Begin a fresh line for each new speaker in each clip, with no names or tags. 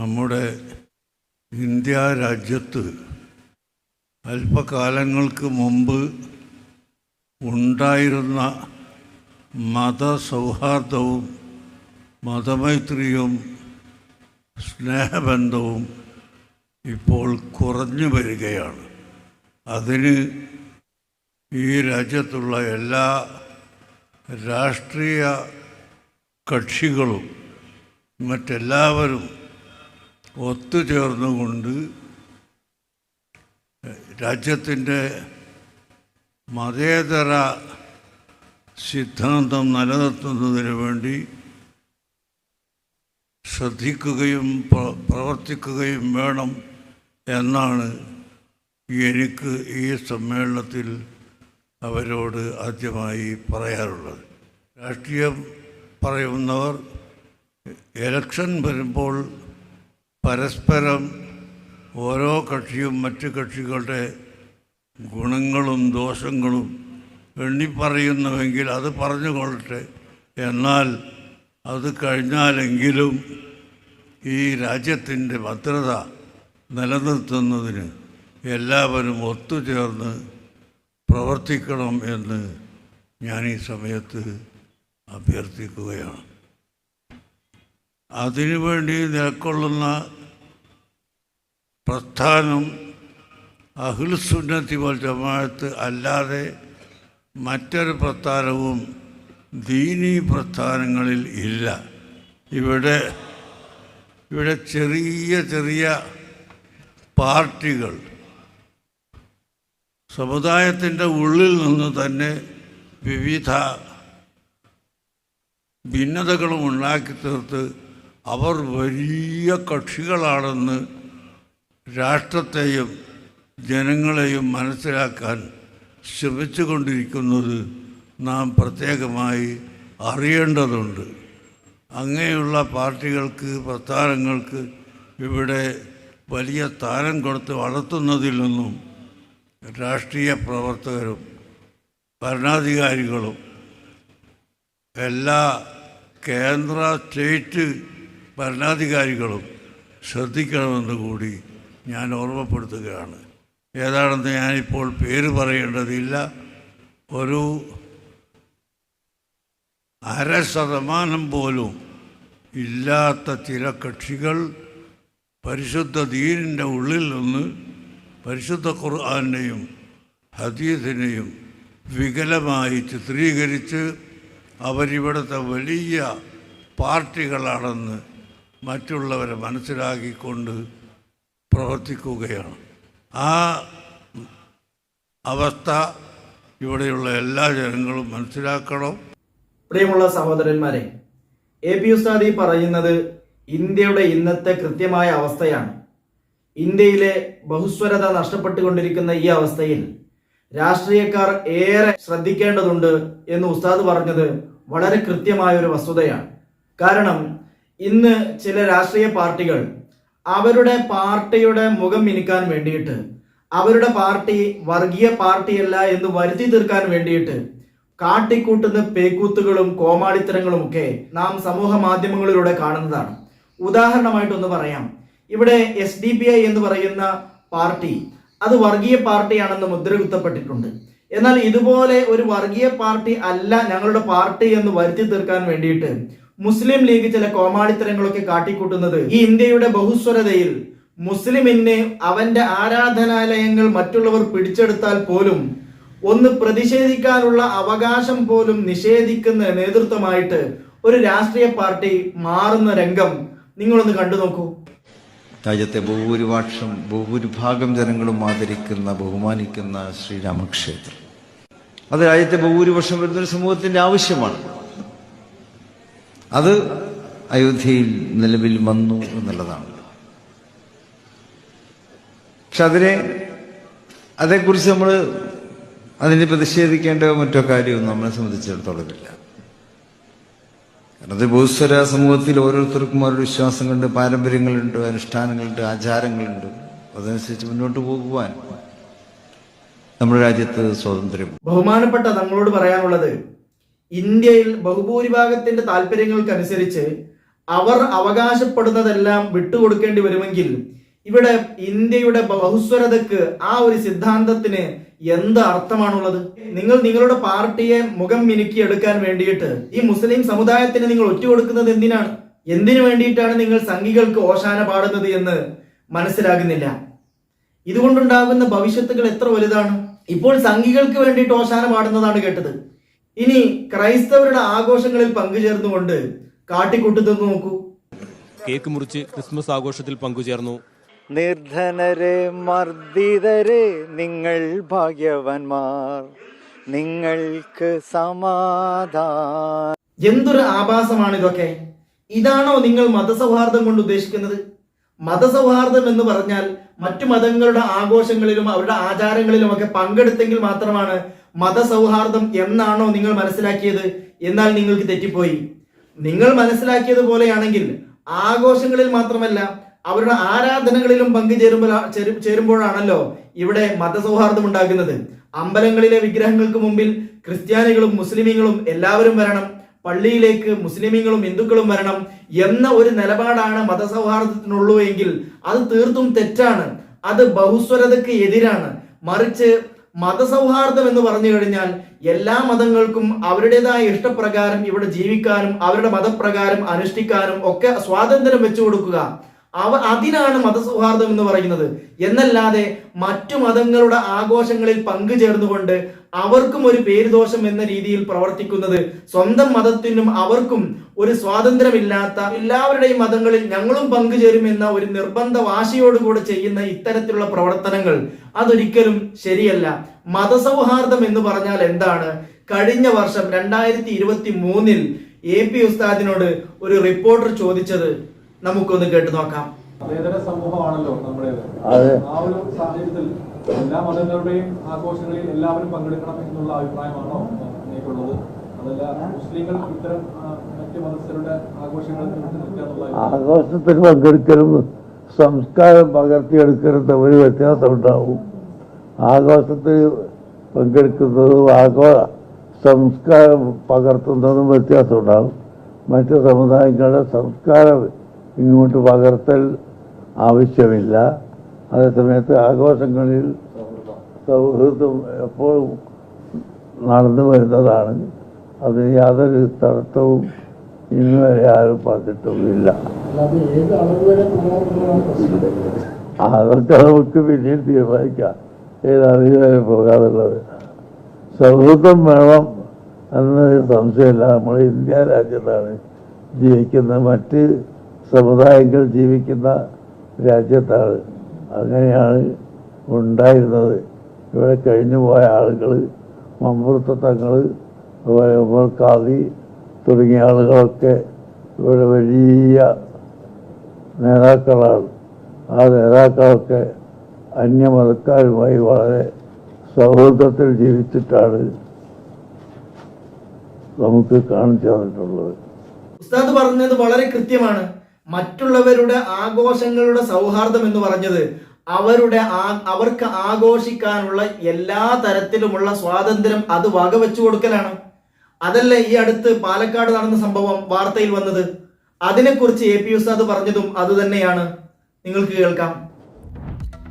നമ്മുടെ ഇന്ത്യ രാജ്യത്ത് അല്പകാലങ്ങൾക്ക് മുമ്പ് ഉണ്ടായിരുന്ന മതസൗഹാർദ്ദവും മതമൈത്രിയും സ്നേഹബന്ധവും ഇപ്പോൾ കുറഞ്ഞു വരികയാണ്. അതിന് ഈ രാജ്യത്തുള്ള എല്ലാ രാഷ്ട്രീയ കക്ഷികളും മറ്റെല്ലാവരും ഒത്തുചേർന്നുകൊണ്ട് രാജ്യത്തിന്റെ മതേതര സിദ്ധാന്തം നിലനിർത്തുന്നതിന് വേണ്ടി ശ്രദ്ധിക്കുകയും പ്രവർത്തിക്കുകയും വേണം എന്നാണ് എനിക്ക് ഈ സമ്മേളനത്തിൽ അവരോട് ആദ്യമായി പറയാറുള്ളത്. രാഷ്ട്രീയം പറയുന്നവർ എലക്ഷൻ വരുമ്പോൾ പരസ്പരം ഓരോ കക്ഷിയും മറ്റ് കക്ഷികളുടെ ഗുണങ്ങളും ദോഷങ്ങളും എണ്ണിപ്പറയുന്നുവെങ്കിൽ അത് പറഞ്ഞുകൊള്ളട്ടെ. എന്നാൽ അത് കഴിഞ്ഞാലെങ്കിലും ഈ രാജ്യത്തിന്റെ ഭദ്രത നിലനിർത്തുന്നതിന് എല്ലാവരും ഒത്തുചേർന്ന് പ്രവർത്തിക്കണം എന്ന് ഞാൻ ഈ സമയത്ത് അഭ്യർത്ഥിക്കുകയാണ്. അതിനുവേണ്ടി നിലക്കൊള്ളുന്ന പ്രസ്ഥാനം അഹുൽസുന്നത്തി വൽ ജമാഅത്ത് അല്ലാതെ മറ്റൊരു പ്രസ്ഥാനവും ദീനീ പ്രസ്ഥാനങ്ങളിൽ ഇല്ല. ഇവിടെ ഇവിടെ ചെറിയ ചെറിയ പാർട്ടികൾ സമുദായത്തിന്റെ ഉള്ളിൽ നിന്ന് തന്നെ വിവിധ ഭിന്നതകളും ഉണ്ടാക്കി തീർത്ത് അവർ വലിയ കക്ഷികളാണെന്ന് രാഷ്ട്രത്തെയും ജനങ്ങളെയും മനസ്സിലാക്കാൻ ശ്രമിച്ചുകൊണ്ടിരിക്കുന്നത് നാം പ്രത്യേകമായി അറിയേണ്ടതുണ്ട്. അങ്ങനെയുള്ള പാർട്ടികൾക്ക് പ്രസ്ഥാനങ്ങൾക്ക് ഇവിടെ വലിയ സ്ഥാനം കൊടുത്ത് വളർത്തുന്നതിൽ നിന്നും രാഷ്ട്രീയ പ്രവർത്തകരും ഭരണാധികാരികളും എല്ലാ കേന്ദ്ര സ്റ്റേറ്റ് ഭരണാധികാരികളും ശ്രദ്ധിക്കണമെന്ന് കൂടി ഞാൻ ഓർമ്മപ്പെടുത്തുകയാണ്. ഏതാണെന്ന് ഞാനിപ്പോൾ പേര് പറയേണ്ടതില്ല. ഒരു അര ശതമാനം പോലും ഇല്ലാത്ത ചില കക്ഷികൾ പരിശുദ്ധ ദീനിന്റെ ഉള്ളിൽ നിന്ന് പരിശുദ്ധ ഖുർആാനെയും ഹദീസിനെയും വികലമായി ചിത്രീകരിച്ച് അവരിവിടുത്തെ വലിയ പാർട്ടികളാണെന്ന് മറ്റുള്ളവരെ മനസ്സിലാക്കിക്കൊണ്ട് പ്രവർത്തിക്കുകയാണ്. ആ അവസ്ഥ ഇവിടെയുള്ള എല്ലാ ജനങ്ങളും മനസ്സിലാക്കണം.
പ്രിയമുള്ള സഹോദരന്മാരെ എ പി ഉസ്താദി പറയുന്നത് ഇന്ത്യയുടെ ഇന്നത്തെ കൃത്യമായ അവസ്ഥയാണ്. ഇന്ത്യയിലെ ബഹുസ്വരത നഷ്ടപ്പെട്ടുകൊണ്ടിരിക്കുന്ന ഈ അവസ്ഥയിൽ രാഷ്ട്രീയക്കാർ ഏറെ ശ്രദ്ധിക്കേണ്ടതുണ്ട് എന്ന് ഉസ്താദ് പറഞ്ഞത് വളരെ കൃത്യമായ ഒരു വസ്തുതയാണ്. കാരണം ഇന്ന് ചില രാഷ്ട്രീയ പാർട്ടികൾ അവരുടെ പാർട്ടിയുടെ മുഖം മിനുക്കാൻ വേണ്ടിയിട്ട് അവരുടെ പാർട്ടി വർഗീയ പാർട്ടിയല്ല എന്ന് വരുത്തി തീർക്കാൻ വേണ്ടിയിട്ട് കാട്ടിക്കൂട്ടുന്ന പേക്കൂത്തുകളും കോമാളിത്തരങ്ങളും ഒക്കെ നാം സമൂഹ മാധ്യമങ്ങളിലൂടെ കാണുന്നതാണ്. ഉദാഹരണമായിട്ടൊന്ന് പറയാം. ഇവിടെ എസ് ഡി പി ഐ എന്ന് പറയുന്ന പാർട്ടി അത് വർഗീയ പാർട്ടിയാണെന്ന് മുദ്ര കുത്തപ്പെട്ടിട്ടുണ്ട് എന്നാൽ ഇതുപോലെ ഒരു വർഗീയ പാർട്ടി അല്ല ഞങ്ങളുടെ പാർട്ടി എന്ന് വരുത്തി തീർക്കാൻ വേണ്ടിയിട്ട് മുസ്ലിം ലീഗ് ചില കോമാളിത്തരങ്ങളൊക്കെ കാട്ടിക്കൂട്ടുന്നത്. ഈ ഇന്ത്യയുടെ ബഹുസ്വരതയിൽ മുസ്ലിമിന് അവന്റെ ആരാധനാലയങ്ങൾ മറ്റുള്ളവർ പിടിച്ചെടുത്താൽ പോലും ഒന്ന് പ്രതിഷേധിക്കാനുള്ള അവകാശം പോലും നിഷേധിക്കുന്ന നേതൃത്വമായിട്ട് ഒരു രാഷ്ട്രീയ പാർട്ടി മാറുന്ന രംഗം നിങ്ങളൊന്ന് കണ്ടു നോക്കൂ.
രാജ്യത്തെ ബഹുഭൂരിപക്ഷം ബഹുഭൂരിഭാഗം ജനങ്ങളും ആദരിക്കുന്ന ബഹുമാനിക്കുന്ന ശ്രീരാമക്ഷേത്രം. അത് രാജ്യത്തെ ബഹുഭൂരിപക്ഷം വരുന്നൊരു സമൂഹത്തിന്റെ ആവശ്യമാണ്. അത് അയോധ്യയിൽ നിലവിൽ വന്നു എന്നുള്ളതാണ്. പക്ഷെ അതിനെ അതേക്കുറിച്ച് നമ്മൾ അതിനെ പ്രതിഷേധിക്കേണ്ട മറ്റോ കാര്യമൊന്നും നമ്മളെ സംബന്ധിച്ചിടത്തോളം ഇല്ല കാരണം അത് ബഹുസ്വര സമൂഹത്തിൽ ഓരോരുത്തർക്കും ഓരോ വിശ്വാസങ്ങളുണ്ട് പാരമ്പര്യങ്ങളുണ്ട് അനുഷ്ഠാനങ്ങളുണ്ട് ആചാരങ്ങളുണ്ട്. അതനുസരിച്ച് മുന്നോട്ട് പോകുവാൻ നമ്മുടെ രാജ്യത്ത് സ്വാതന്ത്ര്യം
ബഹുമാനപ്പെട്ട തങ്ങളോട് പറയാനുള്ളത് ഇന്ത്യയിൽ ബഹുഭൂരിഭാഗത്തിന്റെ താല്പര്യങ്ങൾക്കനുസരിച്ച് അവർ അവകാശപ്പെടുന്നതെല്ലാം വിട്ടുകൊടുക്കേണ്ടി വരുമെങ്കിൽ ഇവിടെ ഇന്ത്യയുടെ ബഹുസ്വരതക്ക് ആ ഒരു സിദ്ധാന്തത്തിന് എന്ത് അർത്ഥമാണുള്ളത്? നിങ്ങൾ നിങ്ങളുടെ പാർട്ടിയെ മുഖം മിനുക്കി എടുക്കാൻ വേണ്ടിയിട്ട് ഈ മുസ്ലിം സമുദായത്തിന് നിങ്ങൾ ഒറ്റുകൊടുക്കുന്നത് എന്തിനാണ്? എന്തിനു വേണ്ടിയിട്ടാണ് നിങ്ങൾ സംഘികൾക്ക് ഓശാന പാടുന്നത് എന്ന് മനസ്സിലാകുന്നില്ല. ഇതുകൊണ്ടുണ്ടാകുന്ന ഭവിഷ്യത്തുകൾ എത്ര വലുതാണ്? ഇപ്പോൾ സംഘികൾക്ക് വേണ്ടിയിട്ട് ഓശാന പാടുന്നതാണ് കേട്ടത്. ഇനി ക്രൈസ്തവരുടെ ആഘോഷങ്ങളിൽ പങ്കുചേർന്നുകൊണ്ട് കാട്ടിക്കൂട്ടുന്നത് നോക്കൂ.
കേക്ക് മുറിച്ച് ക്രിസ്മസ് ആഘോഷത്തിൽ പങ്കുചേർന്നു.
നിർധനരെ മർദ്ദിതരെ നിങ്ങൾ ഭാഗ്യവന്മാർ. നിങ്ങൾക്ക് സമാധാന.
എന്തൊരു ആഭാസമാണ് ഇതൊക്കെ? ഇതാണോ നിങ്ങൾ മതസൗഹാർദ്ദം കൊണ്ട് ഉദ്ദേശിക്കുന്നത്? മതസൗഹാർദ്ദം എന്ന് പറഞ്ഞാൽ മറ്റു മതങ്ങളുടെ ആഘോഷങ്ങളിലും അവരുടെ ആചാരങ്ങളിലും ഒക്കെ പങ്കെടുത്തെങ്കിൽ മാത്രമാണ് മതസൗഹാർദ്ദം എന്നാണോ നിങ്ങൾ മനസ്സിലാക്കിയത്. എന്നാൽ നിങ്ങൾക്ക് തെറ്റിപ്പോയി. നിങ്ങൾ മനസ്സിലാക്കിയതുപോലെയാണെങ്കിൽ ആഘോഷങ്ങളിൽ മാത്രമല്ല അവരുടെ ആരാധനകളിലും പങ്കുചേരുമ്പോൾ ചേരുമ്പോഴാണല്ലോ ഇവിടെ മതസൗഹാർദ്ദം ഉണ്ടാക്കുന്നത്. അമ്പലങ്ങളിലെ വിഗ്രഹങ്ങൾക്ക് മുമ്പിൽ ക്രിസ്ത്യാനികളും മുസ്ലിമീങ്ങളും എല്ലാവരും വരണം. പള്ളിയിലേക്ക് മുസ്ലിമീങ്ങളും ഹിന്ദുക്കളും വരണം എന്ന ഒരു നിലപാടാണ് മതസൗഹാർദ്ദത്തിനുള്ളൂ എങ്കിൽ അത് തീർത്തും തെറ്റാണ്. അത് ബഹുസ്വരതയ്ക്ക് എതിരാണ്. മറിച്ച് മതസൗഹാർദ്ദം എന്ന് പറഞ്ഞു കഴിഞ്ഞാൽ എല്ലാ മതങ്ങൾക്കും അവരുടേതായ ഇഷ്ടപ്രകാരം ഇവിടെ ജീവിക്കാനും അവരുടെ മതപ്രകാരം അനുഷ്ഠിക്കാനും ഒക്കെ സ്വാതന്ത്ര്യം വെച്ചു കൊടുക്കുക. അവ അതിനാണ് മതസൗഹാർദ്ദം എന്ന് പറയുന്നത്. എന്നല്ലാതെ മറ്റു മതങ്ങളുടെ ആഘോഷങ്ങളിൽ പങ്കുചേർന്നുകൊണ്ട് അവർക്കും ഒരു പേരുദോഷം എന്ന രീതിയിൽ പ്രവർത്തിക്കുന്നത് സ്വന്തം മതത്തിനും അവർക്കും ഒരു സ്വാതന്ത്ര്യമില്ലാത്ത എല്ലാവരുടെയും മതങ്ങളിൽ ഞങ്ങളും പങ്കുചേരുമെന്ന ഒരു നിർബന്ധ വാശിയോടുകൂടെ ചെയ്യുന്ന ഇത്തരത്തിലുള്ള പ്രവർത്തനങ്ങൾ അതൊരിക്കലും ശരിയല്ല. മതസൗഹാർദ്ദം എന്ന് പറഞ്ഞാൽ എന്താണ്? കഴിഞ്ഞ വർഷം രണ്ടായിരത്തി ഇരുപത്തി മൂന്നിൽ എ പി ഉസ്താദിനോട് ഒരു റിപ്പോർട്ടർ ചോദിച്ചത് നമുക്കൊന്ന് കേട്ടു നോക്കാം.
മതേതര സമൂഹമാണല്ലോ നമ്മുടേത്.
അതെ.
ആ ഒരു സാഹചര്യത്തിൽ എല്ലാ മതങ്ങളുടെയും ആഘോഷങ്ങളിൽ എല്ലാവരും പങ്കെടുക്കണം എന്നുള്ള അഭിപ്രായമാണോ എനിക്കുള്ളത് അതല്ല മുസ്ലിങ്ങൾ ഇത്തരം മറ്റ് മതസ്ഥരുടെ ആഘോഷങ്ങളിൽ.
ആഘോഷത്തിൽ പങ്കെടുക്കലും സംസ്കാരം പകർത്തിയെടുക്കലും തമ്മിൽ വ്യത്യാസമുണ്ടാവും ആഘോഷത്തിൽ പങ്കെടുക്കുന്നതും ആഘോ സംസ്കാരം പകർത്തുന്നതും വ്യത്യാസമുണ്ടാവും മറ്റ് സമുദായങ്ങളുടെ സംസ്കാരം ഇങ്ങോട്ട് പകർത്തൽ ആവശ്യമില്ല. അതേസമയത്ത് ആഘോഷങ്ങളിൽ സൗഹൃദം എപ്പോഴും നടന്നു വരുന്നതാണ്. അത് യാതൊരു തടസ്സവും ഇന്ന് വരെ ആരും പറഞ്ഞിട്ടുമില്ല. അതൊക്കെ നമുക്ക് പിന്നീട് തീരുമാനിക്കാം. ഏത് അതിന് വരെ പോകാതുള്ളത്. സൗഹൃദം വേണം എന്നൊരു സംശയമില്ല. നമ്മൾ ഇന്ത്യ രാജ്യത്താണ് ജീവിക്കുന്ന മറ്റ് സമുദായങ്ങൾ ജീവിക്കുന്ന രാജ്യത്താണ്. അങ്ങനെയാണ് ഉണ്ടായിരുന്നത്. ഇവിടെ കഴിഞ്ഞു പോയ ആളുകൾ മമ്പുറത്തങ്ങൾ അതുപോലെ ഉമർ തുടങ്ങിയ ആളുകളൊക്കെ ഇവിടെ വലിയ നേതാക്കളാണ്. ആ നേതാക്കളൊക്കെ അന്യമതക്കാരുമായി വളരെ സൗഹൃദത്തിൽ ജീവിച്ചിട്ടാണ് നമുക്ക് കാണിച്ചു തന്നിട്ടുള്ളത്
ഉസ്താദ് പറഞ്ഞത് വളരെ കൃത്യമാണ്. മറ്റുള്ളവരുടെ ആഘോഷങ്ങളുടെ സൗഹാർദ്ദം എന്ന് പറഞ്ഞത് അവരുടെ അവർക്ക് ആഘോഷിക്കാനുള്ള എല്ലാ തരത്തിലുമുള്ള സ്വാതന്ത്ര്യം അത് വകവെച്ചു കൊടുക്കലാണ്. അതല്ല ഈ അടുത്ത് പാലക്കാട് നടന്ന സംഭവം വാർത്തയിൽ വന്നത്. അതിനെക്കുറിച്ച് എ പി ഉസ്താദ് പറഞ്ഞതും അതുതന്നെയാണ്. നിങ്ങൾക്ക് കേൾക്കാം.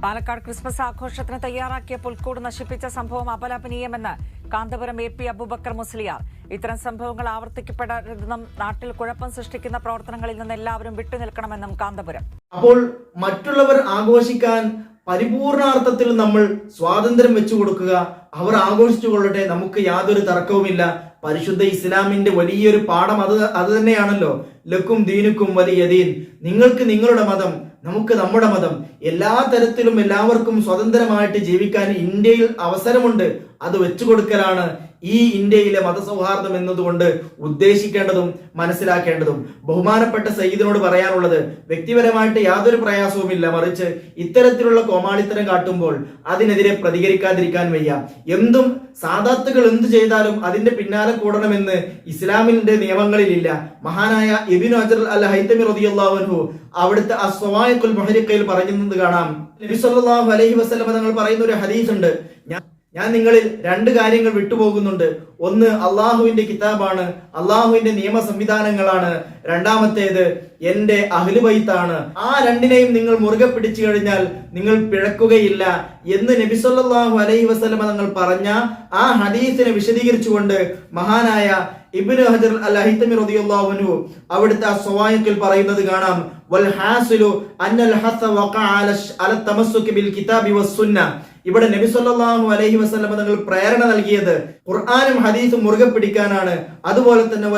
പാലക്കാട് ക്രിസ്മസ് ആഘോഷത്തിന് തയ്യാറാക്കിയ പുൽക്കൂട് നശിപ്പിച്ച സംഭവം അപലപനീയമെന്ന് കാന്തപുരം എ പി അബൂബക്കർ മുസ്ലിയാർ. ഇത്തരം സംഭവങ്ങൾ ആവർത്തിക്കപ്പെടരുതെന്നും നാട്ടിൽ കുഴപ്പം സൃഷ്ടിക്കുന്ന പ്രവർത്തനങ്ങളിൽ നിന്ന് എല്ലാവരും വിട്ടുനിൽക്കണമെന്നും കാന്തപുരം.
അപ്പോൾ മറ്റുള്ളവർ ആഘോഷിക്കാൻ പരിപൂർണാർത്ഥത്തിൽ നമ്മൾ സ്വാതന്ത്ര്യം വെച്ചു കൊടുക്കുക. അവർ ആഘോഷിച്ചു കൊള്ളട്ടെ നമുക്ക് യാതൊരു തർക്കവുമില്ല. പരിശുദ്ധ ഇസ്ലാമിന്റെ വലിയൊരു പാഠം അത് അത് തന്നെയാണല്ലോ. ലക്കും ദീനുക്കും വലിയ ദീൻ. നിങ്ങൾക്ക് നിങ്ങളുടെ മതം നമുക്ക് നമ്മുടെ മതം എല്ലാ തരത്തിലും എല്ലാവർക്കും സ്വതന്ത്രമായിട്ട് ജീവിക്കാൻ ഇന്ത്യയിൽ അവസരമുണ്ട്. അത് വെച്ചു കൊടുക്കലാണ് ഈ ഇന്ത്യയിലെ മതസൗഹാർദ്ദം എന്നതുകൊണ്ട് ഉദ്ദേശിക്കേണ്ടതും മനസ്സിലാക്കേണ്ടതും. ബഹുമാനപ്പെട്ട സയ്യിദിനോട് പറയാനുള്ളത് വ്യക്തിപരമായിട്ട് യാതൊരു പ്രയാസവുമില്ല മറിച്ച് ഇത്തരത്തിലുള്ള കോമാളിത്തരം കാട്ടുമ്പോൾ അതിനെതിരെ പ്രതികരിക്കാതിരിക്കാൻ വയ്യ. എന്തും സാധാത്തുകൾ എന്തു ചെയ്താലും അതിന്റെ പിന്നാലെ കൂടണമെന്ന് ഇസ്ലാമിന്റെ നിയമങ്ങളിലില്ല. മഹാനായ എബിൻ അജർ അൽ ഹൈതമി റളിയല്ലാഹു അവിടുത്തെ അസ്വായക്കുൽ മഹരിക്കയിൽ പറയുന്നത് കാണാം. നബി സല്ലല്ലാഹു അലൈഹി വസല്ലം തങ്ങൾ പറയുന്ന ഒരു ഹദീസ് ഉണ്ട് ഞാൻ നിങ്ങളിൽ രണ്ട് കാര്യങ്ങൾ വിട്ടുപോകുന്നുണ്ട്. ഒന്ന് അള്ളാഹുവിന്റെ കിതാബാണ്. അള്ളാഹുവിന്റെ നിയമ സംവിധാനങ്ങളാണ് രണ്ടാമത്തേത് എന്റെ അഹ്ലുബൈത്താണ്. ആ രണ്ടിനെയും നിങ്ങൾ മുറുകെ പിടിച്ചു കഴിഞ്ഞാൽ നിങ്ങൾ പിഴക്കുകയില്ല എന്ന് നബിസൊല്ലാഹു അലൈഹി വസ്ലമ തങ്ങൾ പറഞ്ഞ ആ ഹദീസിനെ വിശദീകരിച്ചുകൊണ്ട് മഹാനായ ഇബ്നു ഹജർ അൽ അഹിത്തമി അൻഹു അവിടുത്തെ ആ പറയുന്നത് കാണാം വൽ ഹാസിലു അന്നൽ ഹസ വഖഅ അല തമസ്സുക ബിൽ കിതാബി വസ്സുന്ന ഇവിടെ നബി സല്ലല്ലാഹു അലൈഹി വസല്ലം തങ്ങൾ പ്രേരണ നൽകിയത് ഖുർആനും ഹദീസും മുറുകെ പിടിക്കാനാണ്. അതുപോലെ തന്നെ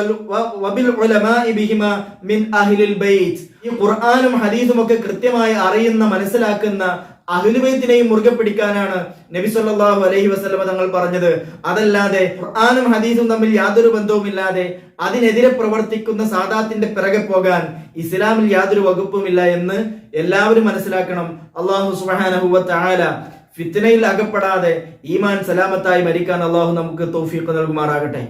വബിൽ ഉലമാഇ ബിഹിമ മിൻ അഹ്ലിൽ ബൈത്ത്. ഈ ഖുർആനും ഹദീസും ഒക്കെ കൃത്യമായി അറിയുന്ന മനസ്സിലാക്കുന്ന അഹ്ലുബൈത്തിനെയും മുറുകെ പിടിക്കാനാണ് നബി സല്ലല്ലാഹു അലൈഹി വസല്ലമ തങ്ങൾ പറഞ്ഞത്. അതല്ലാതെ ഖുർആനും ഹദീസും തമ്മിൽ യാതൊരു ബന്ധവുമില്ലാതെ അതിനെതിരെ പ്രവർത്തിക്കുന്ന സാദാത്തിന്റെ പിറകെ പോകാൻ ഇസ്ലാമിൽ യാതൊരു വകുപ്പുമില്ല എന്ന് എല്ലാവരും മനസ്സിലാക്കണം. അള്ളാഹു സുബ്ഹാനഹു തആല ഫിത്നയിൽ അകപ്പെടാതെ ഈമാൻ സലാമത്തായി മരിക്കാൻ അള്ളാഹു നമുക്ക് തൗഫീഖ് നൽകുമാറാകട്ടെ.